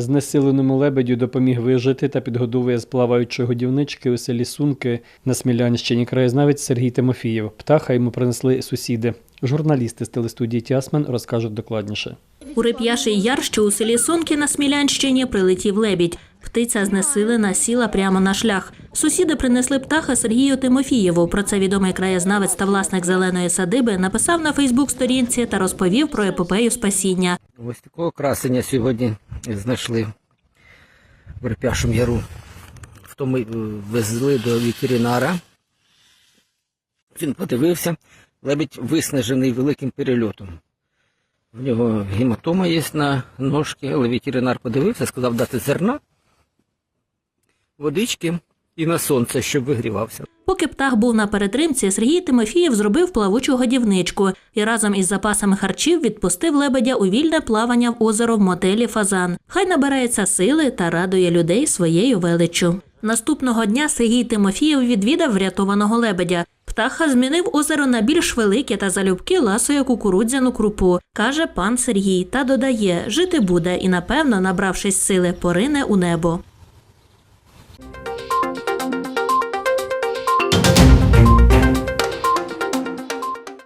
Знесиленому лебедю допоміг вижити та підгодовує з плаваючої годівнички у селі Сунки на Смілянщині краєзнавець Сергій Тимофієв. Птаха йому принесли сусіди. Журналісти з телестудії Тясмен розкажуть докладніше. У Реп'яший яр, що у селі Сонки на Смілянщині, прилетів лебідь. Птиця знесилена, сіла прямо на шлях. Сусіди принесли птаха Сергію Тимофієву. Про це відомий краєзнавець та власник зеленої садиби написав на Фейсбук-сторінці та розповів про епопею спасіння. Ось такого красення сьогодні знайшли в Репяшому яру. Хто ми е, везли до ветеринара. Він подивився, лебідь виснажений великим перельотом. В нього гематома є на ножки, але ветеринар подивився, сказав дати зерна, водички і на сонце, щоб вигрівався. Поки птах був на перетримці, Сергій Тимофієв зробив плавучу годівничку і разом із запасами харчів відпустив лебедя у вільне плавання в озеро в мотелі Фазан. Хай набирається сили та радує людей своєю величчю. Наступного дня Сергій Тимофієв відвідав врятованого лебедя. Птаха змінив озеро на більш велике та залюбки ласує кукурудзяну крупу, каже пан Сергій, та додає, жити буде і, напевно, набравшись сили, порине у небо.